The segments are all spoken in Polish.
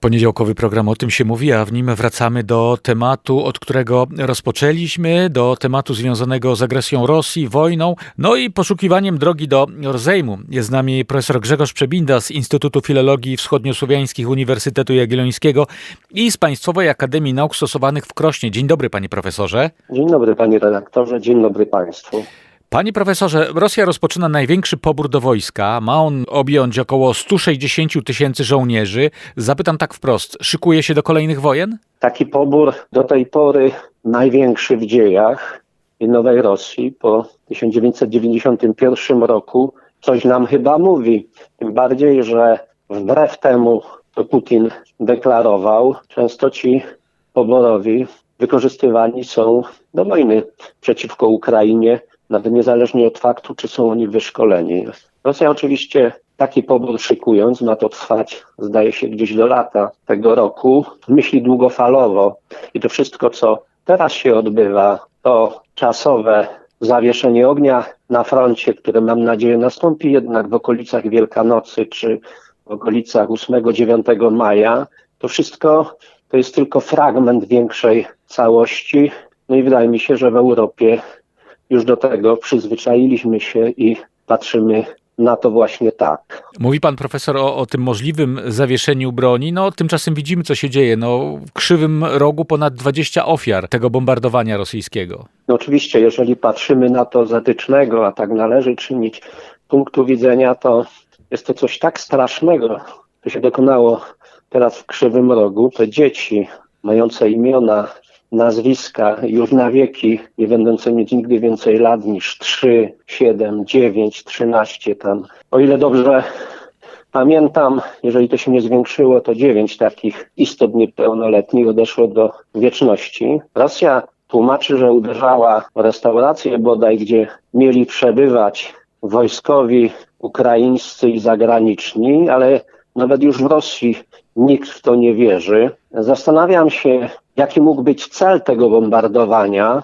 Poniedziałkowy program o tym się mówi, a w nim wracamy do tematu, od którego rozpoczęliśmy, do tematu związanego z agresją Rosji, wojną, no i poszukiwaniem drogi do rozejmu. Jest z nami profesor Grzegorz Przebinda z Instytutu Filologii Wschodniosłowiańskich Uniwersytetu Jagiellońskiego i z Państwowej Akademii Nauk Stosowanych w Krośnie. Dzień dobry, panie profesorze. Dzień dobry, panie redaktorze, dzień dobry państwu. Panie profesorze, Rosja rozpoczyna największy pobór do wojska. Ma on objąć około 160 tysięcy żołnierzy. Zapytam tak wprost, szykuje się do kolejnych wojen? Taki pobór do tej pory największy w dziejach Nowej Rosji po 1991 roku coś nam chyba mówi. Tym bardziej, że wbrew temu, co Putin deklarował, często ci poborowi wykorzystywani są do wojny przeciwko Ukrainie nawet niezależnie od faktu, czy są oni wyszkoleni. Rosja oczywiście taki pobór szykując, ma to trwać, zdaje się, gdzieś do lata tego roku, myśli długofalowo i to wszystko, co teraz się odbywa, to czasowe zawieszenie ognia na froncie, które mam nadzieję nastąpi jednak w okolicach Wielkanocy czy w okolicach 8-9 maja, to wszystko to jest tylko fragment większej całości. No i wydaje mi się, że w Europie już do tego przyzwyczailiśmy się i patrzymy na to właśnie tak. Mówi pan profesor o, o, tym możliwym zawieszeniu broni. No tymczasem widzimy, co się dzieje. No, w krzywym rogu ponad 20 ofiar tego bombardowania rosyjskiego. No oczywiście, jeżeli patrzymy na to z etycznego, a tak należy czynić, punktu widzenia, to jest to coś tak strasznego, co się dokonało teraz w krzywym rogu. Te dzieci mające imiona nazwiska już na wieki, nie będące mieć nigdy więcej lat niż 3, 7, 9, 13 tam. O ile dobrze pamiętam, jeżeli to się nie zwiększyło, to 9 takich istot niepełnoletnich odeszło do wieczności. Rosja tłumaczy, że uderzała w restaurację bodaj, gdzie mieli przebywać wojskowi ukraińscy i zagraniczni, ale nawet już w Rosji nikt w to nie wierzy. Zastanawiam się, jaki mógł być cel tego bombardowania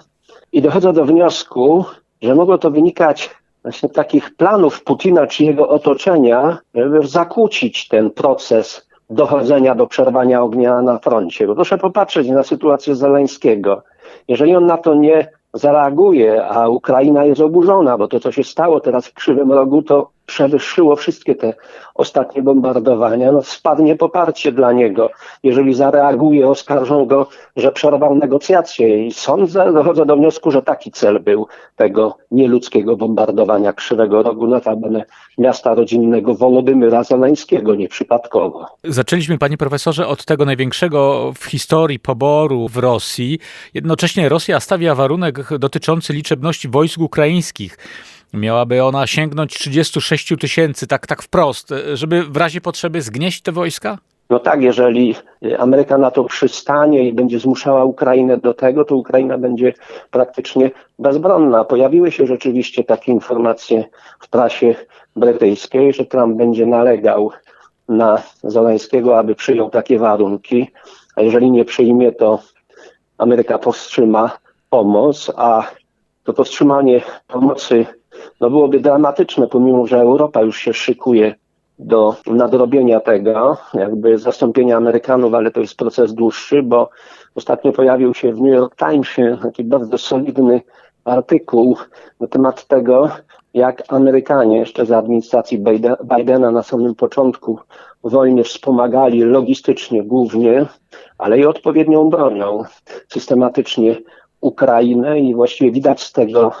i dochodzę do wniosku, że mogło to wynikać właśnie takich planów Putina czy jego otoczenia, żeby zakłócić ten proces dochodzenia do przerwania ognia na froncie. Bo proszę popatrzeć na sytuację Zeleńskiego. Jeżeli on na to nie zareaguje, a Ukraina jest oburzona, bo to, co się stało teraz w Krzywym Rogu, to przewyższyło wszystkie te ostatnie bombardowania, no spadnie poparcie dla niego. Jeżeli zareaguje, oskarżą go, że przerwał negocjacje i sądzę, dochodzę do wniosku, że taki cel był tego nieludzkiego bombardowania Krzywego Rogu, notabene miasta rodzinnego Wolodymyra Zeleńskiego, nieprzypadkowo. Zaczęliśmy, panie profesorze, od tego największego w historii poboru w Rosji. Jednocześnie Rosja stawia warunek dotyczący liczebności wojsk ukraińskich. Miałaby ona sięgnąć 36 tysięcy, tak, tak wprost, żeby w razie potrzeby zgnieść te wojska? No tak, jeżeli Ameryka na to przystanie i będzie zmuszała Ukrainę do tego, to Ukraina będzie praktycznie bezbronna. Pojawiły się rzeczywiście takie informacje w prasie brytyjskiej, że Trump będzie nalegał na Zeleńskiego, aby przyjął takie warunki, a jeżeli nie przyjmie, to Ameryka powstrzyma pomoc, a to powstrzymanie pomocy no byłoby dramatyczne, pomimo że Europa już się szykuje do nadrobienia tego, jakby zastąpienia Amerykanów, ale to jest proces dłuższy, bo ostatnio pojawił się w New York Timesie taki bardzo solidny artykuł na temat tego, jak Amerykanie jeszcze za administracji Bidena na samym początku wojny wspomagali logistycznie głównie, ale i odpowiednią bronią systematycznie Ukrainę i właściwie widać z tego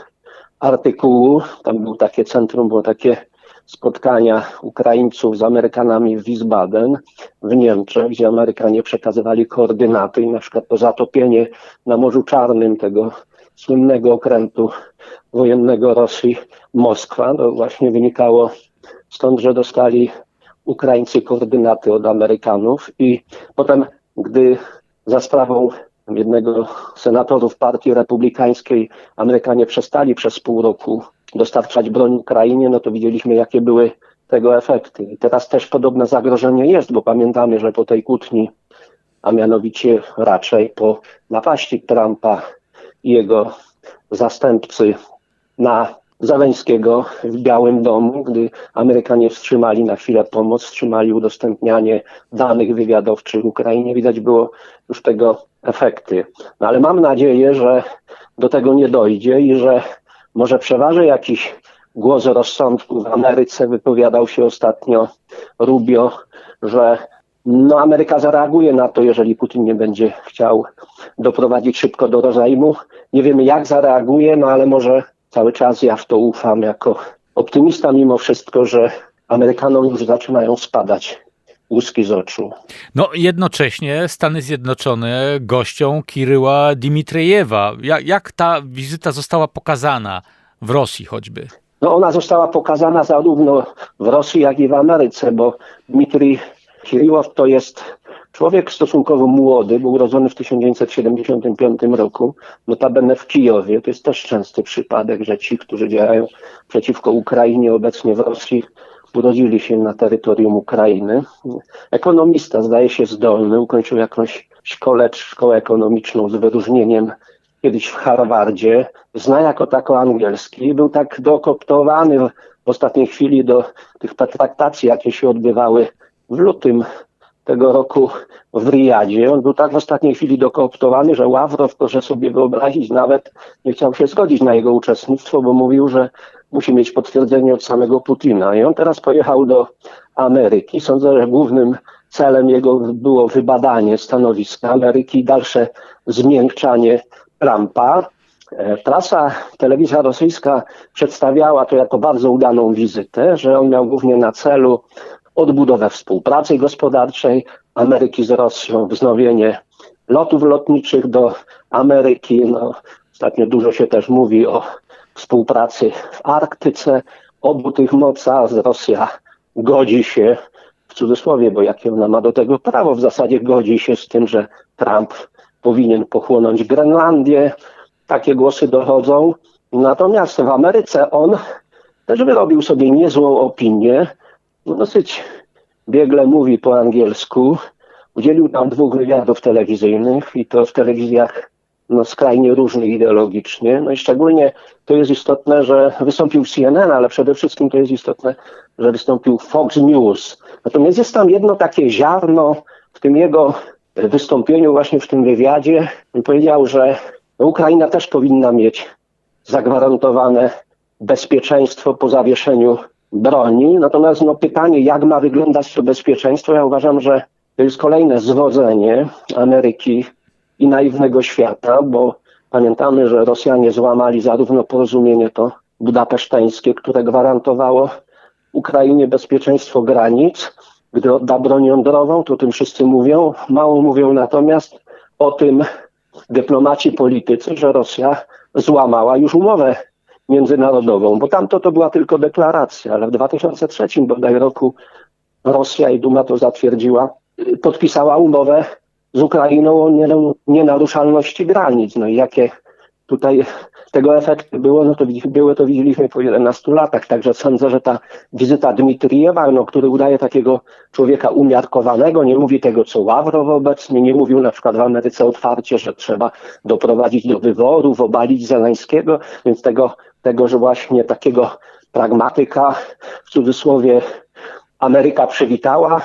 artykułu, tam było takie centrum, było takie spotkania Ukraińców z Amerykanami w Wiesbaden w Niemczech, gdzie Amerykanie przekazywali koordynaty i na przykład to zatopienie na Morzu Czarnym tego słynnego okrętu wojennego Rosji Moskwa, to właśnie wynikało stąd, że dostali Ukraińcy koordynaty od Amerykanów i potem, gdy za sprawą jednego z senatorów partii republikańskiej Amerykanie przestali przez pół roku dostarczać broń Ukrainie, no to widzieliśmy, jakie były tego efekty. I teraz też podobne zagrożenie jest, bo pamiętamy, że po tej kłótni, a mianowicie raczej po napaści Trumpa i jego zastępcy na Zeleńskiego w Białym Domu, gdy Amerykanie wstrzymali na chwilę pomoc, wstrzymali udostępnianie danych wywiadowczych Ukrainie. Widać było już tego efekty. No ale mam nadzieję, że do tego nie dojdzie i że może przeważy jakiś głos rozsądku w Ameryce. Wypowiadał się ostatnio Rubio, że no Ameryka zareaguje na to, jeżeli Putin nie będzie chciał doprowadzić szybko do rozejmu. Nie wiemy jak zareaguje, no ale może cały czas ja w to ufam jako optymista mimo wszystko, że Amerykanom już zaczynają spadać łuski z oczu. No jednocześnie Stany Zjednoczone gością Kiryła Dimitrijewa. Jak, jak ta wizyta została pokazana w Rosji choćby? No ona została pokazana zarówno w Rosji, jak i w Ameryce, bo Dmitrij Kiryłow to jest człowiek stosunkowo młody, był urodzony w 1975 roku, notabene w Kijowie. To jest też częsty przypadek, że ci, którzy działają przeciwko Ukrainie obecnie w Rosji, urodzili się na terytorium Ukrainy. Ekonomista, zdaje się zdolny, ukończył jakąś szkołę, szkołę ekonomiczną z wyróżnieniem kiedyś w Harvardzie, zna jako tako angielski, był tak dokoptowany w ostatniej chwili do tych traktacji, jakie się odbywały w lutym tego roku w Riyadzie. On był tak w ostatniej chwili dokooptowany, że Ławrow, proszę sobie wyobrazić, nawet nie chciał się zgodzić na jego uczestnictwo, bo mówił, że musi mieć potwierdzenie od samego Putina. I on teraz pojechał do Ameryki. Sądzę, że głównym celem jego było wybadanie stanowiska Ameryki i dalsze zmiękczanie Trumpa. Prasa, telewizja rosyjska przedstawiała to jako bardzo udaną wizytę, że on miał głównie na celu odbudowę współpracy gospodarczej Ameryki z Rosją, wznowienie lotów lotniczych do Ameryki. No, ostatnio dużo się też mówi o współpracy w Arktyce. Obu tych mocach Rosja godzi się, w cudzysłowie, bo jakie ona ma do tego prawo, w zasadzie godzi się z tym, że Trump powinien pochłonąć Grenlandię. Takie głosy dochodzą. Natomiast w Ameryce on też wyrobił sobie niezłą opinię. No dosyć biegle mówi po angielsku. Udzielił tam dwóch wywiadów telewizyjnych i to w telewizjach no, skrajnie różnych ideologicznie. No i szczególnie to jest istotne, że wystąpił CNN, ale przede wszystkim to jest istotne, że wystąpił Fox News. Natomiast jest tam jedno takie ziarno w tym jego wystąpieniu, właśnie w tym wywiadzie. On powiedział, że Ukraina też powinna mieć zagwarantowane bezpieczeństwo po zawieszeniu broni. Natomiast no, pytanie, jak ma wyglądać to bezpieczeństwo, ja uważam, że to jest kolejne zwodzenie Ameryki i naiwnego świata, bo pamiętamy, że Rosjanie złamali zarówno porozumienie to budapeszteńskie, które gwarantowało Ukrainie bezpieczeństwo granic, gdy odda broń jądrową, to o tym wszyscy mówią. Mało mówią natomiast o tym dyplomaci politycy, że Rosja złamała już umowę międzynarodową, bo tamto to była tylko deklaracja, ale w 2003 bodaj roku Rosja i Duma to zatwierdziła, podpisała umowę z Ukrainą o nienaruszalności granic. No i jakie tutaj tego efekty było, no to było to widzieliśmy po 11 latach. Także sądzę, że ta wizyta Dmitrijewa, no, który udaje takiego człowieka umiarkowanego, nie mówi tego, co Ławrow obecnie, nie mówił na przykład w Ameryce otwarcie, że trzeba doprowadzić do wyborów, obalić Zeleńskiego, więc tego, tego że właśnie takiego pragmatyka, w cudzysłowie, Ameryka przywitała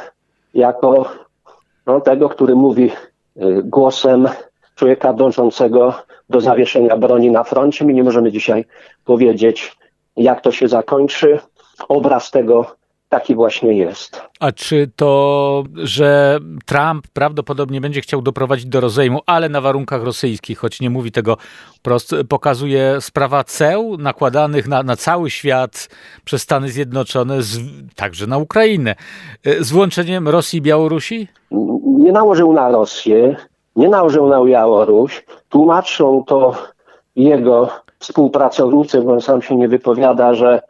jako no, tego, który mówi y, głosem człowieka dążącego do zawieszenia broni na froncie. My nie możemy dzisiaj powiedzieć, jak to się zakończy. Obraz tego taki właśnie jest. A czy to, że Trump prawdopodobnie będzie chciał doprowadzić do rozejmu, ale na warunkach rosyjskich, choć nie mówi tego wprost, pokazuje sprawa ceł nakładanych na, na cały świat przez Stany Zjednoczone, z, także na Ukrainę, z włączeniem Rosji i Białorusi? Nie nałożył na Rosję, nie nałożył na Białoruś. Tłumaczą to jego współpracownicy, bo on sam się nie wypowiada, że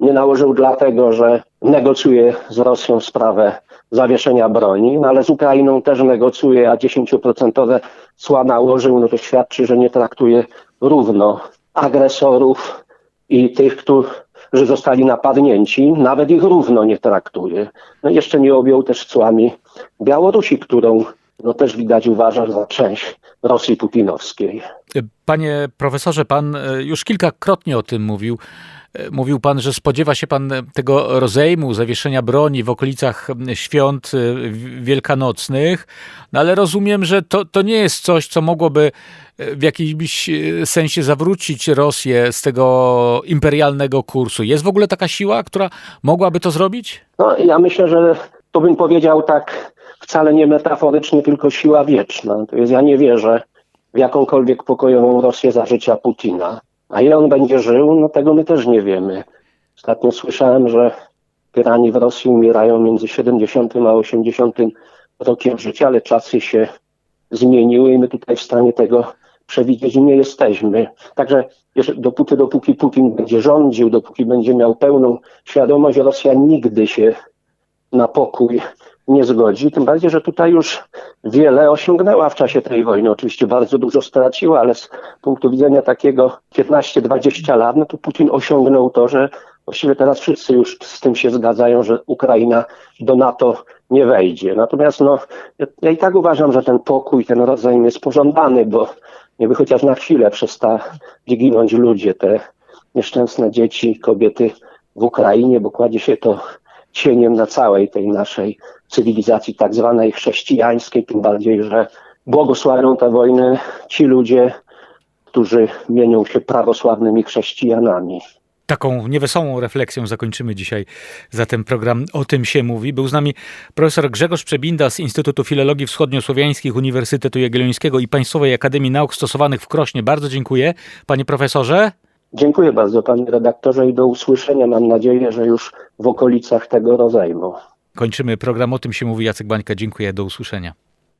nie nałożył dlatego, że negocjuje z Rosją sprawę zawieszenia broni, no ale z Ukrainą też negocjuje, a 10% cła nałożył, no to świadczy, że nie traktuje równo agresorów i tych, którzy zostali napadnięci, nawet ich równo nie traktuje. No jeszcze nie objął też cłami Białorusi, którą no też widać uważa za część Rosji putinowskiej. Panie profesorze, pan e, już kilkakrotnie o tym mówił. E, Mówił pan, że spodziewa się pan tego rozejmu, zawieszenia broni w okolicach świąt e, wielkanocnych, no ale rozumiem, że to, to nie jest coś, co mogłoby w jakimś sensie zawrócić Rosję z tego imperialnego kursu. Jest w ogóle taka siła, która mogłaby to zrobić? No ja myślę, że to bym powiedział tak wcale nie metaforycznie, tylko siła wieczna. To jest, ja nie wierzę w jakąkolwiek pokojową Rosję za życia Putina. A ile on będzie żył, no tego my też nie wiemy. Ostatnio słyszałem, że tyrani w Rosji umierają między 70 a 80 rokiem życia, ale czasy się zmieniły i my tutaj w stanie tego przewidzieć nie jesteśmy. Także dopóty, dopóki Putin będzie rządził, dopóki będzie miał pełną świadomość, Rosja nigdy się na pokój nie zgodzi. Tym bardziej, że tutaj już wiele osiągnęła w czasie tej wojny. Oczywiście bardzo dużo straciła, ale z punktu widzenia takiego 15-20 lat, no to Putin osiągnął to, że właściwie teraz wszyscy już z tym się zgadzają, że Ukraina do NATO nie wejdzie. Natomiast no, ja, i tak uważam, że ten pokój, ten rozejm jest pożądany, bo nieby chociaż na chwilę przestali ginąć ludzie, te nieszczęsne dzieci, kobiety w Ukrainie, bo kładzie się to cieniem na całej tej naszej cywilizacji tak zwanej chrześcijańskiej, tym bardziej, że błogosławią tę wojnę ci ludzie, którzy mienią się prawosławnymi chrześcijanami. Taką niewesołą refleksją zakończymy dzisiaj zatem program O tym się mówi. Był z nami profesor Grzegorz Przebinda z Instytutu Filologii Wschodniosłowiańskich Uniwersytetu Jagiellońskiego i Państwowej Akademii Nauk Stosowanych w Krośnie. Bardzo dziękuję, panie profesorze. Dziękuję bardzo panie redaktorze i do usłyszenia. Mam nadzieję, że już w okolicach tego rozejmu. Kończymy program O tym się mówi. Jacek Bańka, dziękuję, do usłyszenia.